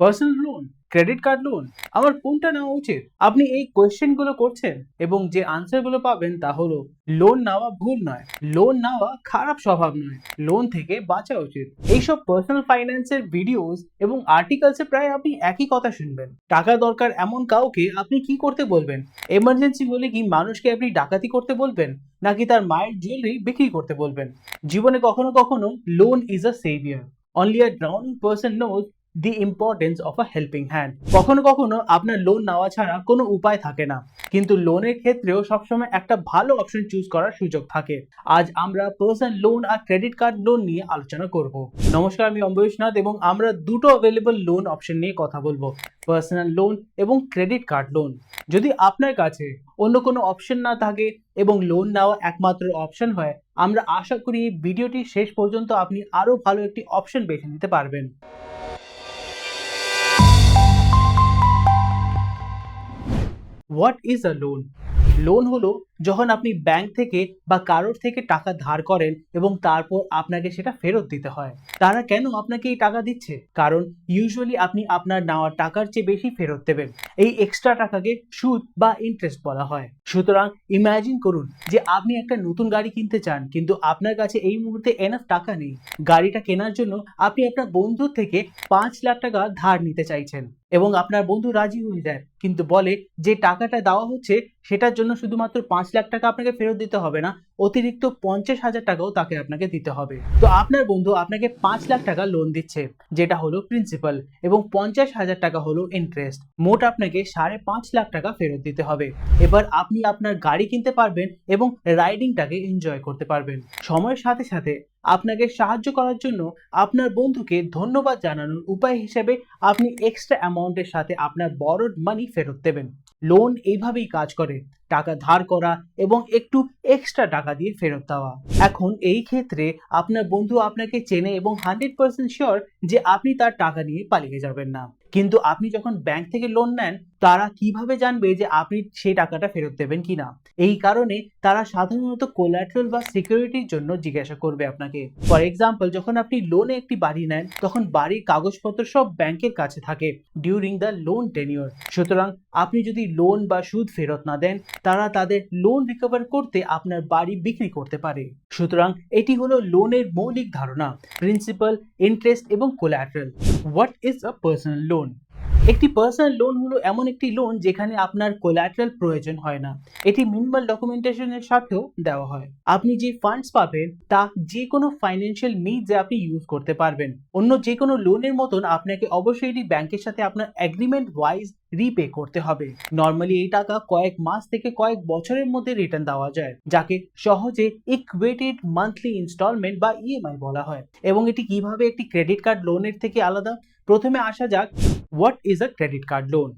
Personal loan credit card loan আমার কোনটা নেওয়া উচিত? আপনি এই কোয়েশ্চেনগুলো করছেন এবং যে আনসারগুলো পাবেন তা হলো লোন নেওয়া ভুল নয় লোন নেওয়া খারাপ স্বভাব নয় লোন থেকে বাঁচা উচিত। এইসব পার্সোনাল ফাইন্যান্সের ভিডিওস এবং আর্টিকেলসে প্রায় আপনি একই কথা শুনবেন। টাকা দরকার এমন কাউকে আপনি কি করতে বলবেন? এমার্জেন্সি হলে কি মানুষকে আপনি ডাকাতি করতে বলবেন? নাকি তার মায়ের জুয়েলারি বিক্রি করতে বলবেন? জীবনে কখনো কখনো loan is a saviour only a drowning person knows the importance of a helping hand কখনো কখনো আপনার লোন নেওয়া ছাড়া কোনো উপায় থাকে না। কিন্তু লোনের ক্ষেত্রেও সবসময় একটা ভালো অপশন চুজ করার সুযোগ থাকে। আজ আমরা পার্সোনাল লোন আর ক্রেডিট কার্ড লোন নিয়ে আলোচনা করব। নমস্কার, আমি অম্বরীশ নাথ এবং আমরা দুটো অ্যাভেলেবল লোন অপশন নিয়ে কথা বলব। পার্সোনাল লোন এবং ক্রেডিট কার্ড লোন যদি আপনার কাছে অন্য কোনো অপশন না থাকে এবং লোন নেওয়া একমাত্র অপশন হয়, আমরা আশা করি ভিডিওটি শেষ পর্যন্ত আপনি আরও ভালো একটি অপশন বেছে নিতে পারবেন। What is a loan loan হলো যখন আপনি ব্যাংক থেকে বা কারোর থেকে টাকা ধার করেন এবং তারপর আপনাকে সেটা ফেরত দিতে হয়, তারা কেন আপনাকে এই টাকা দিচ্ছে? কারণ ইউজুয়ালি আপনি আপনার নেওয়া টাকার চেয়ে বেশি ফেরত দেবেন। এই এক্সট্রা টাকাকে সুদ বা ইন্টারেস্ট বলা হয়। সুতরাং ইমাজিন করুন যে আপনি একটা নতুন গাড়ি কিনতে চান, কিন্তু আপনার কাছে এই মুহূর্তে এনাফ টাকা নেই। গাড়িটা কেনার জন্য আপনি আপনার বন্ধুর থেকে পাঁচ লাখ টাকা ধার নিতে চাইছেন এবং আপনার বন্ধু রাজি হয়ে যায়, কিন্তু বলে যে টাকাটা দেওয়া হচ্ছে সেটার জন্য শুধুমাত্র পাঁচ লাখ টাকা আপনাকে ফেরত দিতে হবে না, অতিরিক্ত পঞ্চাশ হাজার টাকাও তাকে আপনাকে দিতে হবে। তো আপনার বন্ধু আপনাকে পাঁচ লাখ টাকা লোন দিচ্ছে, যেটা হলো প্রিন্সিপাল এবং পঞ্চাশ হাজার টাকা হলো ইন্টারেস্ট মোট আপনাকে সাড়ে পাঁচ লাখ টাকা ফেরত দিতে হবে। এবার আপনি আপনার গাড়ি কিনতে পারবেন এবং রাইডিংটাকে এনজয় করতে পারবেন। সময়ের সাথে সাথে আপনাকে সাহায্য করার জন্য আপনার বন্ধুকে ধন্যবাদ জানানোর উপায় হিসেবে আপনি এক্সট্রা অ্যামাউন্টের সাথে আপনার বড় মানি ফেরত দেবেন। লোন এইভাবেই কাজ করে। টাকা ধার করা এবং একটু এক্সট্রা টাকা দিয়ে ফেরত দেওয়া। এখন এই ক্ষেত্রে আপনার বন্ধু আপনাকে চেনে এবং হান্ড্রেড পার্সেন্ট শিওর যে আপনি তার টাকা নিয়ে পালিয়ে যাবেন না। কিন্তু আপনি যখন ব্যাংক থেকে লোন নেন, তারা কীভাবে জানবে যে আপনি সেই টাকাটা ফেরত দেবেন কিনা? এই কারণে তারা সাধারণত কোলাট্রাল বা সিকিউরিটির জন্য জিজ্ঞাসা করবে আপনাকে। ফর এক্সাম্পল যখন আপনি লোনে একটি বাড়ি নেন, তখন বাড়ির কাগজপত্র সব ব্যাংকের কাছে থাকে ডিউরিং দ্য লোন টেনিওর সুতরাং আপনি যদি লোন বা সুদ ফেরত না দেন তারা তাদের লোন রিকভার করতে আপনার বাড়ি বিক্রি করতে পারে। সুতরাং এটি হলো লোনের মৌলিক ধারণা প্রিন্সিপাল ইন্টারেস্ট এবং collateral what is a personal loan একটি পার্সোনাল লোন হলো এমন একটি লোন যেখানে আপনার কোলাট্রাল প্রয়োজন হয় না। এটি মিনিমাল ডকুমেন্টেশনের সাথেও দেওয়া হয়। আপনি যে ফান্ডস পাবেন, তা যে কোনো ফাইন্যান্সিয়াল নিডসে আপনি ইউজ করতে পারবেন। অন্য যে কোনো লোনের মতন আপনাকে অবশ্যই এটি ব্যাংকের সাথে আপনার এগ্রিমেন্ট ওয়াইজ রিপে করতে হবে। নর্মালি এই টাকা কয়েক মাস থেকে কয়েক বছরের মধ্যে রিটার্ন দেওয়া যায়, যাকে সহজে ইকুয়েটেড মান্থলি ইনস্টলমেন্ট বা ইএমআই বলা হয়। এবং এটি কীভাবে একটি ক্রেডিট কার্ড লোনের থেকে আলাদা? প্রথমে আসা যাক what is a credit card loan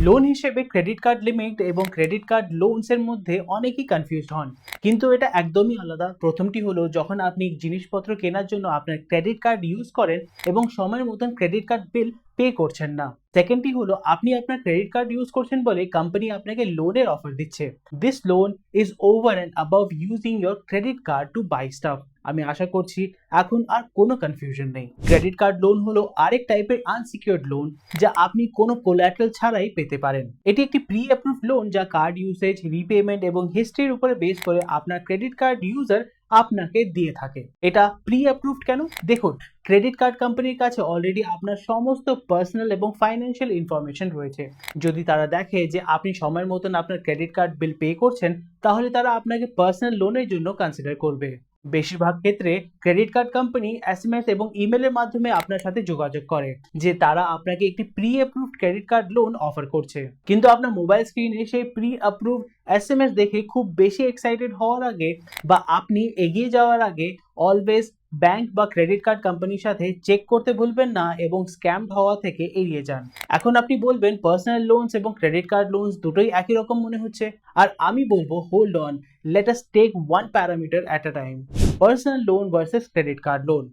loan হিসেবে ক্রেডিট কার্ড লিমিট এবং ক্রেডিট কার্ড লোনসের মধ্যে অনেকই কনফিউজড হন। কিন্তু এটা একদমই আলাদা। প্রথমটি হলো, যখন আপনি জিনিসপত্র কেনার জন্য আপনার ক্রেডিট কার্ড ইউজ করেন এবং সময়ের মতন ক্রেডিট কার্ড বিল পে করছেন না। সেকেন্ডটি হলো, আপনি আপনার ক্রেডিট কার্ড ইউজ করছেন বলে কোম্পানি আপনাকে লোনের অফার দিচ্ছে। This loan is over and above using your credit card to buy stuff আমি আশা করছি এখন আর কোনো কনফিউশন নেই। ক্রেডিট কার্ড লোন হলো আরেক টাইপের আনসিকিউর্ড লোন যা আপনি কোনো কোল্যাটারাল ছাড়াই পেতে পারেন। এটি একটি প্রি অ্যাপ্রুভ লোন যা কার্ড ইউসেজ রিপেমেন্ট এবং হিস্ট্রির উপরে বেস করে আপনার ক্রেডিট কার্ড ইউজার আপনাকে দিয়ে থাকে। এটা প্রি অ্যাপ্রুভড কেন? দেখুন ক্রেডিট কার্ড কোম্পানির কাছে অলরেডি আপনার সমস্ত পার্সোনাল এবং ফাইন্যান্সিয়াল ইনফরমেশন রয়েছে। যদি তারা দেখে যে আপনি সময়ের মতন আপনার ক্রেডিট কার্ড বিল পে করছেন, তাহলে তারা আপনাকে পার্সোনাল লোনের জন্য কনসিডার করবে। বেশিরভাগ ক্ষেত্রে ক্রেডিট কার্ড কোম্পানি এসএমএস এবং ইমেলের মাধ্যমে আপনার সাথে যোগাযোগ করে, যে তারা আপনাকে একটি pre approved credit card loan offer করছে। কিন্তু আপনার মোবাইল স্ক্রিনে সেই pre approve S M S দেখে খুব বেশি এক্সাইটেড হওয়ার আগে বা আপনি এগিয়ে যাওয়ার আগে অলওয়েজ ব্যাংক বা ক্রেডিট কার্ড কোম্পানির সাথে চেক করতে ভুলবেন না এবং স্ক্যামড হওয়া থেকে এড়িয়ে যান। এখন আপনি বলবেন, পার্সোনাল লোনস এবং ক্রেডিট কার্ড লোনস দুটোই একই রকম মনে হচ্ছে। আর আমি বলব hold on let us take one parameter at a time personal loan versus credit card loan.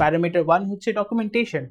Parameter one হচ্ছে ডকুমেন্টেশন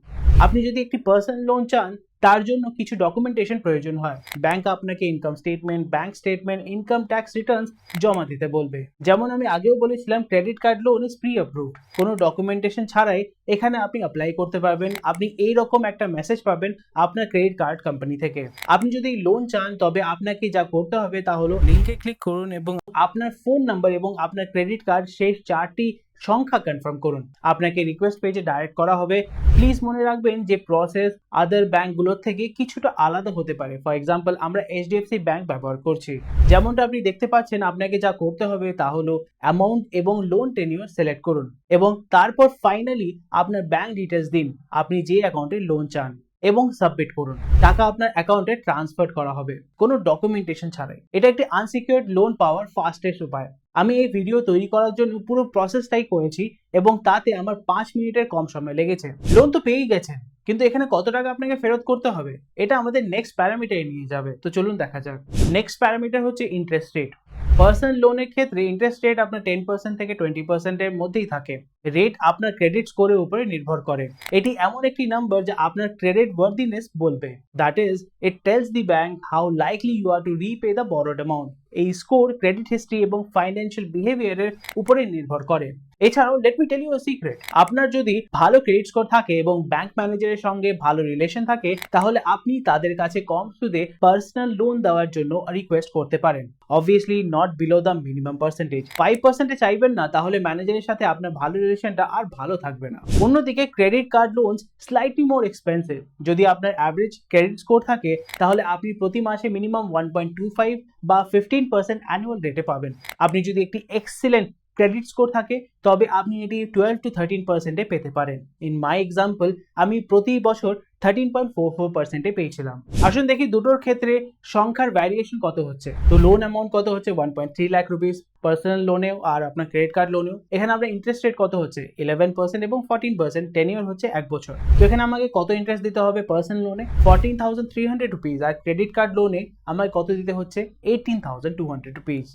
আপনি যদি একটি পার্সোনাল লোন চান তার জন্য কিছু ডকুমেন্টেশন প্রয়োজন হয়। ব্যাংক আপনাকে income statement bank statement income tax returns জমা দিতে বলবে। যেমন আমি আগেও বলেছিলাম credit card loan is pre approved কোনো ডকুমেন্টেশন ছাড়াই এখানে আপনি অ্যাপ্লাই করতে পারবেন। আপনি এই রকম একটা মেসেজ পাবেন আপনার ক্রেডিট কার্ড কোম্পানি থেকে। আপনি যদি লোন চান, তবে আপনাকে যা করতে হবে তা হলো লিঙ্কে ক্লিক করুন এবং আপনার ফোন নাম্বার এবং আপনার ক্রেডিট কার্ড শেষ চারটি সংখ্যা কনফার্ম করুন। আপনাকে রিকোয়েস্ট পেজে ডাইরেক্ট করা হবে। প্লিজ মনে রাখবেন যে প্রসেস আদার ব্যাংকগুলোর থেকে কিছুটা আলাদা হতে পারে। ফর এক্সাম্পল আমরা এইচডিএফসি ব্যাংক ব্যবহার করছি। যেমনটা আপনি দেখতে পাচ্ছেন, আপনাকে যা করতে হবে তা হলো অ্যামাউন্ট এবং লোন টেনিওর সিলেক্ট করুন এবং তারপর ফাইনালি আপনার ব্যাংক ডিটেলস দিন। আপনি যে অ্যাকাউন্টে লোন চান। এবং সাবমিট করুন। টাকা আপনার অ্যাকাউন্টে ট্রান্সফার করা হবে। কোনো ডকুমেন্টেশন ছাড়াই। এটা একটি আনসিকিউর্ড লোন পাওয়ার ফাস্টেস্ট উপায়। আমি এই ভিডিও তৈরি করার জন্য পুরো প্রসেসটাই করেছি এবং তাতে আমার পাঁচ মিনিটের কম সময় লেগেছে। লোন তো পেয়েই গেছেন, কিন্তু এখানে কত টাকা আপনাকে ফেরত করতে হবে? এটা আমাদের নেক্সট প্যারামিটারে নিয়ে যাবে। তো চলুন দেখা যাক। নেক্সট প্যারামিটার হচ্ছে ইন্টারেস্ট রেট পার্সোনাল লোনের ক্ষেত্রে ইন্টারেস্ট রেট আপনার টেন পার্সেন্ট থেকে টোয়েন্টি পার্সেন্টের মধ্যেই থাকে। রেট আপনার ক্রেডিট স্কোরের উপরে নির্ভর করে। এটি এমন একটি নাম্বার যা আপনার ক্রেডিট ওয়ার্দিনেস বলবে। That is it tells the bank how likely you are to repay the borrowed amount এই স্কোর ক্রেডিট হিস্ট্রি এবং ফাইন্যান্সিয়াল বিহেভিয়ারের উপরে নির্ভর করে। এছাড়াও let me tell you secret আপনার যদি ভালো ক্রেডিট স্কোর থাকে এবং ব্যাংক ম্যানেজারের সঙ্গে ভালো রিলেশন থাকে, তাহলে আপনি তাদের কাছে কম সুদে পার্সোনাল লোন দেওয়ার জন্য রিকোয়েস্ট করতে পারেন। Obviously not below the minimum percentage five পার্সেন্টে চাইবেন না, তাহলে ম্যানেজারের সাথে আপনার ভালো রিলেশনটা আর ভালো থাকবে না। অন্যদিকে credit card loans slightly more expensive যদি আপনার অ্যাভারেজ ক্রেডিট স্কোর থাকে, তাহলে আপনি প্রতি মাসে minimum one point two five বা ফিফটিন পার্সেন্ট অ্যানুয়াল রেটে পাবেন। আপনি যদি একটি এক্সিলেন্ট ক্রেডিট স্কোর থাকে, তবে আপনি এটি টুয়েলভ টু থার্টিন পার্সেন্টে পেতে পারেন। ইন মাই এক্সাম্পল আমি প্রতি বছর থার্টিন পয়েন্ট ফোর ফোর পার্সেন্টে পেয়েছিলাম। আসুন দেখি দুটোর ক্ষেত্রে সংখ্যার ভ্যারিয়েশন কত হচ্ছে। তো লোন অ্যামাউন্ট কত হচ্ছে? One point three lakh rupees personal লোনেও আর আপনার ক্রেডিট কার্ড লোনেও এখানে আপনার ইন্টারেস্ট রেট কত হচ্ছে? ইলেভেন পার্সেন্ট এবং ফোরটিন পার্সেন্ট টেনিওর হচ্ছে এক বছর। তো এখানে আমাকে কত ইন্টারেস্ট দিতে হবে পার্সোনাল লোনে fourteen thousand three hundred rupees আর ক্রেডিট কার্ড লোনে আমাকে কত দিতে হচ্ছে? Eighteen thousand two hundred rupees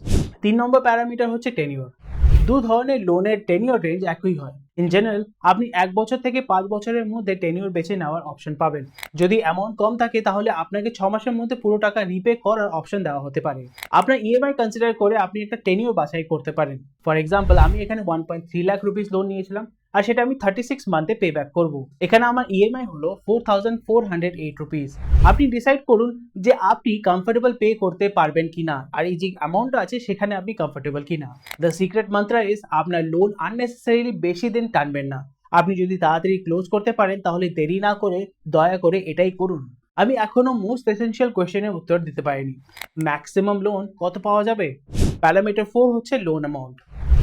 তিন নম্বর প্যারামিটার হচ্ছে টেনিওর দু ধরনের লোনের টেনিওর রেঞ্জ একই হয়। ইন জেনারেল আপনি এক বছর থেকে পাঁচ বছরের মধ্যে টেনিওর বেছে নেওয়ার অপশন পাবেন। যদি অ্যামাউন্ট কম থাকে, তাহলে আপনাকে ছ মাসের মধ্যে পুরো টাকা রিপে করার অপশন দেওয়া হতে পারে। আপনার ইএমআই কনসিডার করে আপনি একটা টেনিওর বাছাই করতে পারেন। ফর এক্সাম্পল আমি এখানে one point three lakh rupees loan নিয়েছিলাম। আর সেটা আমি থার্টি সিক্স মান্থে পে ব্যাক করব। এখানে আমার ইএমআই হলো four thousand four hundred eight rupees আপনি ডিসাইড করুন যে আপনি কমফোর্টেবল পে করতে পারবেন কিনা। আর এই যে অ্যামাউন্টটা আছে, সেখানে আপনি কমফোর্টেবল কিনা। দ্য সিক্রেট মন্ত্রা ইজ আপনার লোন আননেসেসারিলি বেশি দিন টানবেন না। আপনি যদি তাড়াতাড়ি ক্লোজ করতে পারেন, তাহলে দেরি না করে দয়া করে এটাই করুন। আমি এখনও মোস্ট এসেন্সিয়াল কোয়েশ্চেনের উত্তর দিতে পারিনি। ম্যাক্সিমাম লোন কত পাওয়া যাবে? প্যারামিটার ফোর হচ্ছে loan amount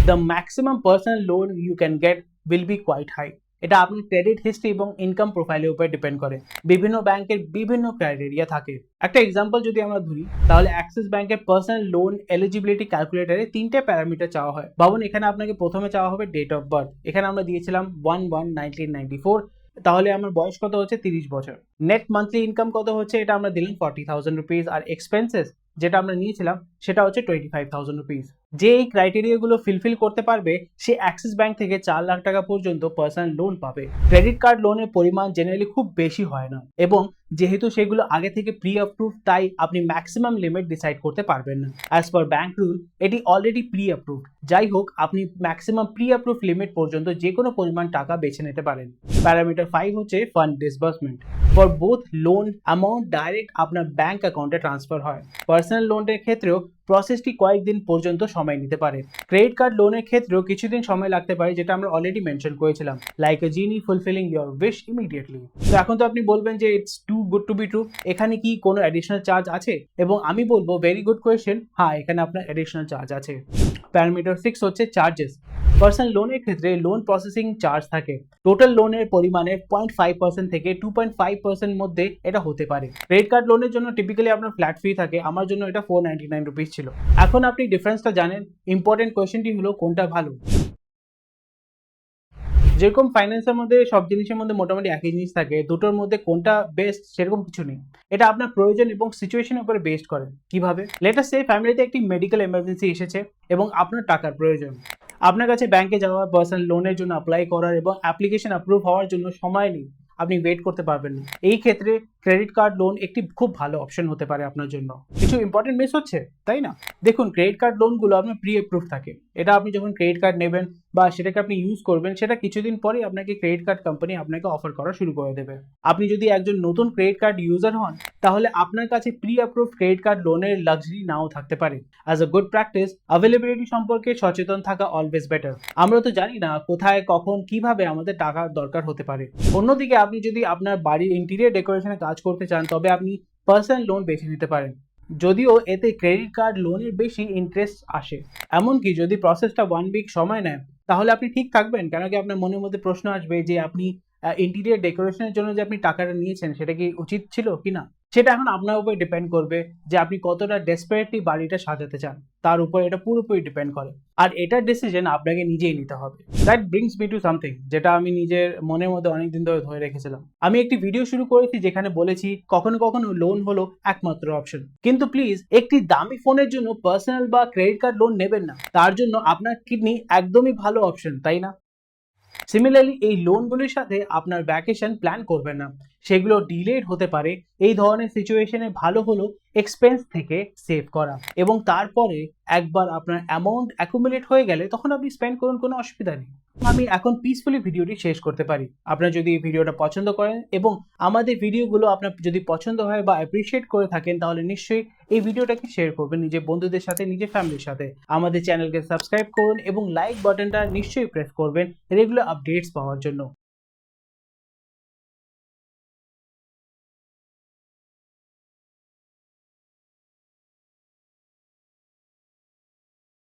the maximum personal loan you can get will be quite high এটা আপনার ক্রেডিট হিস্ট্রি এবং ইনকাম প্রোফাইলের উপর ডিপেন্ড করে। বিভিন্ন ব্যাংকের বিভিন্ন ক্রাইটেরিয়া থাকে। একটা এক্সাম্পল যদি আমরা ধরি, তাহলে অ্যাক্সিস ব্যাংকের পার্সোনাল লোন এলিজিবিলিটি ক্যালকুলেটারে তিনটে প্যারামিটার চাওয়া হয়। ভাবুন এখানে আপনাকে প্রথমে চাওয়া হবে ডেট অফ বার্থ এখানে আমরা দিয়েছিলাম one one nineteen ninety four তাহলে আমার বয়স কত হচ্ছে? তিরিশ বছর। নেট মান্থলি ইনকাম কত হচ্ছে? এটা আমরা দিলাম ফর্টি থাউজেন্ড রুপিস আর এক্সপেন্সেস যেটা আমরা নিয়েছিলাম, সেটা হচ্ছে টোয়েন্টি ফাইভ থাউজেন্ড রুপিস যে এই ক্রাইটেরিয়াগুলো ফিলফিল করতে পারবে, সে অ্যাক্সিস ব্যাংক থেকে চার লাখ টাকা পর্যন্ত পার্সোনাল লোন পাবে। ক্রেডিট কার্ড লোনের পরিমাণ জেনারেলি খুব বেশি হয় না এবং যেহেতু সেগুলো আগে থেকে প্রি অ্যাপ্রুভ তাই আপনি ম্যাক্সিমাম লিমিট ডিসাইড করতে পারবেন না। অ্যাজ পার ব্যাংক রুল এটি অলরেডি প্রি অ্যাপ্রুভড যাই হোক, আপনি ম্যাক্সিমাম প্রি অ্যাপ্রুভ লিমিট পর্যন্ত যে কোনো পরিমাণ টাকা বেছে নিতে পারেন। প্যারামিটার ফাইভ হচ্ছে fund disbursement for both loan amount direct আপনার ব্যাংক অ্যাকাউন্টে ট্রান্সফার হয়। পার্সোনাল লোনের ক্ষেত্রেও প্রসেসটি কয়েকদিন পর্যন্ত সময় নিতে পারে। ক্রেডিট কার্ড লোনের ক্ষেত্রেও কিছুদিন সময় লাগতে পারে, যেটা আমরা অলরেডি মেনশন করেছিলাম। Like a genie fulfilling your wish immediately তো এখন তো আপনি বলবেন যে it's too good to be true এখানে কি কোনো অ্যাডিশনাল চার্জ আছে? এবং আমি বলব ভেরি গুড কোয়েশ্চেন হ্যাঁ এখানে আপনার অ্যাডিশনাল চার্জ আছে। প্যারামিটার সিক্স হচ্ছে চার্জেস পার্সোনাল লোনের ক্ষেত্রে লোন প্রসেসিং চার্জ থাকে। টোটাল লোনের পরিমাণে পয়েন্ট ফাইভ পার্সেন্ট থেকে টু পয়েন্ট ফাইভ পার্সেন্ট মধ্যে এটা হতে পারে। ক্রেডিট কার্ড লোনের জন্য টিপিক্যালি আপনার ফ্ল্যাট ফি থাকে, আমার জন্য এটা ফোর নাইনটি নাইন রুপিস ছিল। এখন আপনি ডিফারেন্সটা জানেন ইম্পর্টেন্ট কোয়েশ্চেনটি হলো কোনটা ভালো? যেরকম ফাইন্যান্সের মধ্যে, সব জিনিসের মধ্যে মোটামুটি একই জিনিস থাকে, দুটোর মধ্যে কোনটা বেস্ট সেরকম কিছু নেই। এটা আপনার প্রয়োজন এবং সিচুয়েশনের উপরে বেস্ট করে। কীভাবে? লেটার সে ফ্যামিলিতে একটি মেডিকেল এমার্জেন্সি এসেছে এবং আপনার টাকার প্রয়োজন। আপনার কাছে ব্যাংকে যাওয়া পার্সোনাল লোনের জন্য অ্যাপ্লাই করার এবং অ্যাপ্লিকেশন অ্যাপ্রুভ হওয়ার জন্য সময় নেই আপনি ওয়েট করতে পারবেন না। এই ক্ষেত্রে ক্রেডিট কার্ড লোন একটি খুব ভালো অপশন হতে পারে আপনার জন্য। কিছু ইম্পর্টেন্ট মিস হচ্ছে? তাই না? দেখুন ক্রেডিট কার্ড লোনগুলো আপনার প্রি অ্যাপ্রুভ থাকে। এটা আপনি যখন ক্রেডিট কার্ড নেবেন বা সেটাকে আপনি ইউজ করবেন, সেটা কিছুদিন পরে আপনাকে ক্রেডিট কার্ড কোম্পানি আপনাকে অফার করা শুরু করে দেবে। আপনি যদি একজন নতুন ক্রেডিট কার্ড ইউজার হন, তাহলে আপনার কাছে প্রি অ্যাপ্রুভ ক্রেডিট কার্ড লোনের লাক্সারি নাও থাকতে পারে। As a good practice availability সম্পর্কে সচেতন থাকা অলওয়েজ বেটার আমরা তো জানি না কোথায়, কখন, কীভাবে আমাদের টাকার দরকার হতে পারে। অন্যদিকে আপনি যদি আপনার বাড়ির ইন্টেরিয়ার ডেকোরেশনে কাজ করতে চান, তবে আপনি পার্সোনাল লোন বেছে নিতে পারেন। যদিও এতে ক্রেডিট কার্ড লোনের বেশি ইন্টারেস্ট আসে। এমনকি যদি প্রসেসটা ওয়ান উইক সময় নেয়, তাহলে আপনি ঠিক থাকবেন। কেন কি আপনার মনের মধ্যে প্রশ্ন আসবে যে আপনি ইন্টেরিয়ার ডেকোরেশনের জন্য যে আপনি টাকাটা নিয়েছেন, সেটা কি উচিত ছিল কি না সেটা এখন আপনার উপর ডিপেন্ড করবে যে আপনি কতটা ডেসপারেটলি বাড়িটা সাজাতে চান। তার উপর এটা পুরোপুরি ডিপেন্ড করে। আর এটার ডিসিশন আপনাকে নিজেই নিতে হবে। That brings me to something যেটা আমি নিজের মনের মধ্যে অনেকদিন ধরে ধরে রেখেছিলাম। আমি একটি ভিডিও শুরু করেছি যেখানে বলেছি, কখনো কখনো লোন হলো একমাত্র অপশন কিন্তু প্লিজ একটি দামি ফোনের জন্য পার্সোনাল বা ক্রেডিট কার্ড লোন নেবেন না। তার জন্য আপনার কিডনি একদমই ভালো অপশন তাই না? সিমিলারলি এই লোনগুলির সাথে আপনার ভ্যাকেশন প্ল্যান করবেন না। সেগুলো ডিলেড হতে পারে। এই ধরনের সিচুয়েশনে ভালো হলো এক্সপেন্স থেকে সেভ করা। এবং তারপরে একবার আপনার অ্যামাউন্ট অ্যাকুমুলেট হয়ে গেলে তখন আপনি স্পেন্ড করুন, কোনো অসুবিধা নেই। আমি এখন পিসফুলি ভিডিওটি শেষ করতে পারি। আপনারা যদি এই ভিডিওটা পছন্দ করেন এবং আমাদের ভিডিওগুলো আপনার যদি পছন্দ হয় বা অ্যাপ্রিসিয়েট করে থাকেন, তাহলে নিশ্চয়ই এই ভিডিওটাকে শেয়ার করবেন নিজের বন্ধুদের সাথে, নিজের ফ্যামিলির সাথে। আমাদের চ্যানেলকে সাবস্ক্রাইব করুন এবং লাইক বাটনটা নিশ্চয়ই প্রেস করবেন রেগুলার আপডেটস পাওয়ার জন্য।